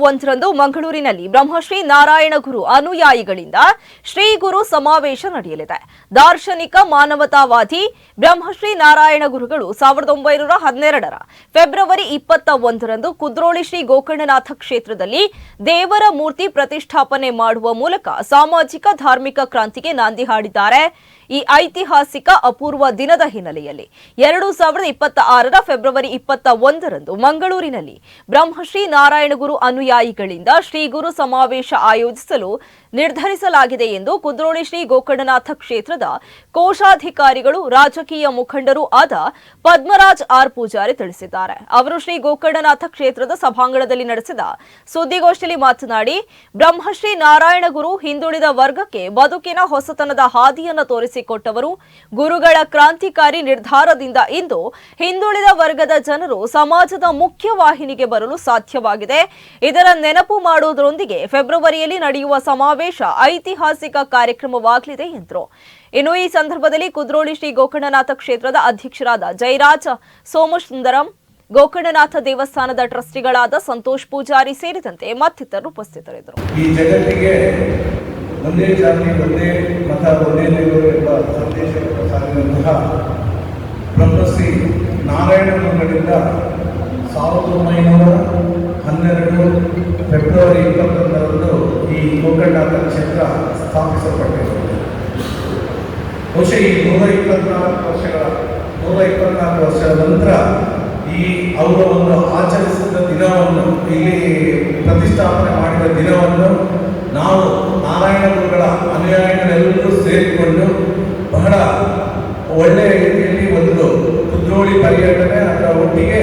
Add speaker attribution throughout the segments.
Speaker 1: ಒಂದರಂದು ಮಂಗಳೂರಿನಲ್ಲಿ ಬ್ರಹ್ಮಶ್ರೀ ನಾರಾಯಣ ಗುರು ಅನುಯಾಯಿಗಳಿಂದ ಶ್ರೀ ಗುರು ಸಮಾವೇಶ ನಡೆಯಲಿದೆ. ದಾರ್ಶನಿಕ ಮಾನವತಾವಾದಿ ಬ್ರಹ್ಮಶ್ರೀ ನಾರಾಯಣ ಗುರುಗಳು ಸಾವಿರದ ಒಂಬೈನೂರ ಹನ್ನೆರಡರ ಫೆಬ್ರವರಿ ಇಪ್ಪತ್ತ ಒಂದರಂದು ಕುದ್ರೋಳಿ ಶ್ರೀ ಗೋಕರ್ಣನಾಥ ಕ್ಷೇತ್ರದಲ್ಲಿ ದೇವರ ಮೂರ್ತಿ ಪ್ರತಿಷ್ಠಾಪನೆ ಮಾಡುವ ಮೂಲಕ ಸಾಮಾಜಿಕ, ಧಾರ್ಮಿಕ ಕ್ರಾಂತಿಗೆ ನಾಂದಿ ಹಾಡಿದ್ದಾರೆ. ಈ ಐತಿಹಾಸಿಕ ಅಪೂರ್ವ ದಿನದ ಹಿನ್ನೆಲೆಯಲ್ಲಿ ಎರಡು ಸಾವಿರದ ಇಪ್ಪತ್ತ ಆರರ ಫೆಬ್ರವರಿ ಇಪ್ಪತ್ತ ಒಂದರಂದು ಮಂಗಳೂರಿನಲ್ಲಿ ಬ್ರಹ್ಮಶ್ರೀ ನಾರಾಯಣಗುರು ಅನುಯಾಯಿಗಳಿಂದ ಶ್ರೀ ಗುರು ಸಮಾವೇಶ ಆಯೋಜಿಸಲು ನಿರ್ಧರಿಸಲಾಗಿದೆ ಎಂದು ಕುದ್ರೋಳಿ ಶ್ರೀ ಗೋಕರ್ಣನಾಥ ಕ್ಷೇತ್ರದ ಕೋಶಾಧಿಕಾರಿಗಳು ರಾಜಕೀಯ ಮುಖಂಡರು ಆದ ಪದ್ಮರಾಜ್ ಆರ್ ಪೂಜಾರಿ ತಿಳಿಸಿದ್ದಾರೆ. ಅವರು ಶ್ರೀ ಗೋಕರ್ಣನಾಥ ಕ್ಷೇತ್ರದ ಸಭಾಂಗಣದಲ್ಲಿ ನಡೆಸಿದ ಸುದ್ದಿಗೋಷ್ಠಿಯಲ್ಲಿ ಮಾತನಾಡಿ, ಬ್ರಹ್ಮಶ್ರೀ ನಾರಾಯಣ ಗುರು ಹಿಂದುಳಿದ ವರ್ಗಕ್ಕೆ ಬದುಕಿನ ಹೊಸತನದ ಹಾದಿಯನ್ನು ತೋರಿಸಿಕೊಟ್ಟವರು ಗುರುಗಳ ಕ್ರಾಂತಿಕಾರಿ ನಿರ್ಧಾರದಿಂದ ಇಂದು ಹಿಂದುಳಿದ ವರ್ಗದ ಜನರು ಸಮಾಜದ ಮುಖ್ಯವಾಹಿನಿಗೆ ಬರಲು ಸಾಧ್ಯವಾಗಿದೆ. ಇದರ ನೆನಪು ಮಾಡುವುದರೊಂದಿಗೆ ಫೆಬ್ರವರಿಯಲ್ಲಿ ನಡೆಯುವ ಸಮಾವೇಶ ಐತಿಹಾಸಿಕ ಕಾರ್ಯಕ್ರಮವಾಗಲಿದೆ ಎಂದರು. ಇನ್ನು ಈ ಸಂದರ್ಭದಲ್ಲಿ ಕುದ್ರೋಳಿ ಶ್ರೀ ಗೋಕರ್ಣನಾಥ ಕ್ಷೇತ್ರದ ಅಧ್ಯಕ್ಷರಾದ ಜಯರಾಜ ಸೋಮಸುಂದರಂ, ಗೋಕರ್ಣನಾಥ ದೇವಸ್ಥಾನದ ಟ್ರಸ್ಟಿಗಳಾದ ಸಂತೋಷ್ ಪೂಜಾರಿ ಸೇರಿದಂತೆ ಮತ್ತಿತರರು ಉಪಸ್ಥಿತರಿದ್ದರು.
Speaker 2: ಈ ಜಗತ್ತಿಗೆ ಒಂದೇ ಜಾತಿ, ಒಂದೇ ಮತ, ಒಂದೇ ದೇವರು ಎಂಬ ಬ್ರಹ್ಮಶ್ರೀ ನಾರಾಯಣ ಸಾವಿರದ ಒಂಬೈನೂರ ಹನ್ನೆರಡು ಫೆಬ್ರವರಿ ಇಪ್ಪತ್ತೊಂದರಂದು ಈ ಗೋಕರ್ಣನಾಥ ಕ್ಷೇತ್ರ ಸ್ಥಾಪಿಸಲ್ಪಟ್ಟಿದೆ. ಬಹುಶಃ ಈ ನೂರ ಇಪ್ಪತ್ನಾಲ್ಕು ವರ್ಷಗಳ ನೂರ ಇಪ್ಪತ್ನಾಲ್ಕು ವರ್ಷಗಳ ನಂತರ ಈ ಅವರ ಒಂದು ಆಚರಿಸಿದ ದಿನವನ್ನು, ಇಲ್ಲಿ ಪ್ರತಿಷ್ಠಾಪನೆ ಮಾಡಿದ ದಿನವನ್ನು ನಾವು ನಾರಾಯಣ ಗುರುಗಳ ಅನುಯಾಯಿಗಳೆಲ್ಲರೂ ಸೇರಿಕೊಂಡು ಬಹಳ ಒಳ್ಳೆಯ ರೀತಿಯಲ್ಲಿ ಒಂದು ಕುದ್ರೋಳಿ ಪರ್ಯಟನೆ ಅದರ ಒಟ್ಟಿಗೆ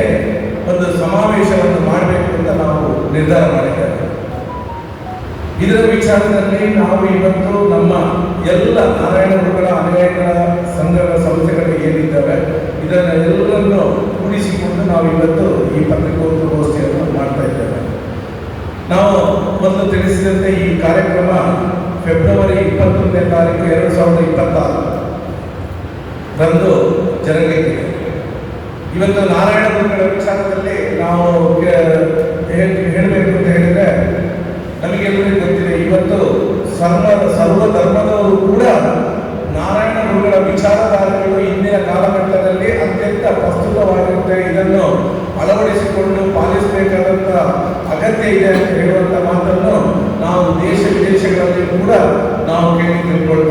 Speaker 2: ಒಂದು ಸಮಾವೇಶವನ್ನು ಮಾಡಬೇಕು ಅಂತ ನಾವು ನಿರ್ಧಾರ ಮಾಡಿದ್ದೇವೆ. ಇದರ ವಿಚಾರದಲ್ಲಿ ನಾವು ಇವತ್ತು ನಮ್ಮ ಎಲ್ಲ ನಾರಾಯಣ ಗುರುಗಳ ಅನುಯಾಯಿಗಳ ಸಂಘಗಳ ಸಂಸ್ಥೆಗಳು ಏನಿದ್ದಾವೆ, ಇದನ್ನ ಎಲ್ಲರನ್ನು ಕೂಡಿಸಿಕೊಂಡು ನಾವು ಇವತ್ತು ಈ ಪತ್ರಿಕೋದ್ಯಗೋಷ್ಠಿಯನ್ನು ಮಾಡ್ತಾ ಇದ್ದೇವೆ. ನಾವು ಮೊದಲು ತಿಳಿಸಿದಂತೆ ಈ ಕಾರ್ಯಕ್ರಮ ಫೆಬ್ರವರಿ ಇಪ್ಪತ್ತೊಂದನೇ ತಾರೀಕು ಎರಡು ಸಾವಿರದ ಇಪ್ಪತ್ತಾರು ರಂದು ಇವತ್ತು ನಾರಾಯಣ ಗುರುಗಳ ವಿಚಾರದಲ್ಲಿ ನಾವು ಹೇಳಬೇಕು ಅಂತ ಹೇಳಿದ್ರೆ ನಮಗೆಲ್ಲರಿಗೂ ಗೊತ್ತಿದೆ, ಇವತ್ತು ಸರ್ವ ಸರ್ವ ಧರ್ಮದವರು ಕೂಡ ನಾರಾಯಣ ಗುರುಗಳ ವಿಚಾರಧಾರೆಗಳು ಇಂದಿನ ಕಾಲಘಟ್ಟದಲ್ಲಿ ಅತ್ಯಂತ ಪ್ರಸ್ತುತವಾಗಿರುತ್ತೆ. ಇದನ್ನು ಅಳವಡಿಸಿಕೊಂಡು ಪಾಲಿಸಬೇಕಾದಂತ ಅಗತ್ಯ ಇದೆ ಅಂತ ಹೇಳುವಂತ ಮಾತನ್ನು ನಾವು ದೇಶ ವಿದೇಶಗಳಲ್ಲಿ ಕೂಡ ನಾವು ಕೇಳಿ ತಿಳ್ಕೊಳ್ತೇವೆ.